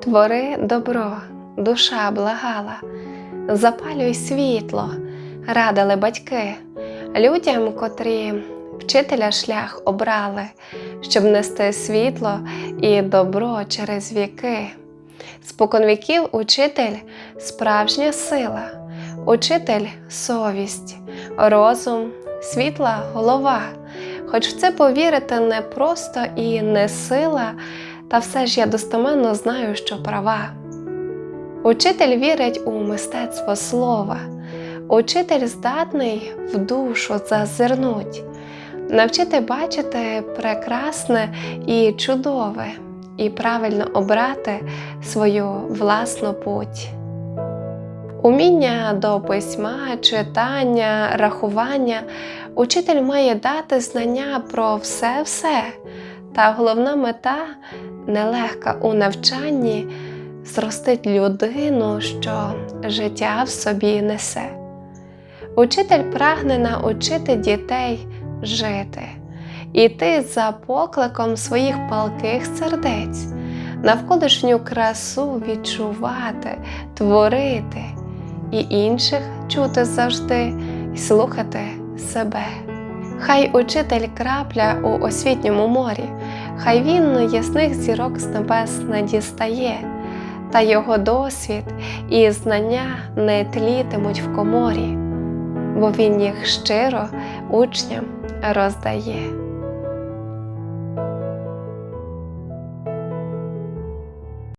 Твори добро, душа благала, запалюй світло, радили батьки, людям, котрі вчителя шлях обрали, щоб нести світло і добро через віки. Спокон віків учитель справжня сила, учитель совість, розум, світла голова. Хоч в це повірити не просто і не сила, та все ж я достеменно знаю, що права. Учитель вірить у мистецтво слова, учитель здатний в душу зазирнуть, навчити бачити прекрасне і чудове, і правильно обрати свою власну путь. Уміння до письма, читання, рахування учитель має дати знання про все-все, та головна мета нелегка у навчанні зростить людину, що життя в собі несе. Учитель прагне научити дітей жити, іти за покликом своїх палких сердець, навколишню красу відчувати, творити і інших чути завжди і слухати себе. Хай учитель крапля у освітньому морі, хай він ясних зірок з небес надістає, та його досвід і знання не тлітимуть в коморі, бо він їх щиро учням роздає.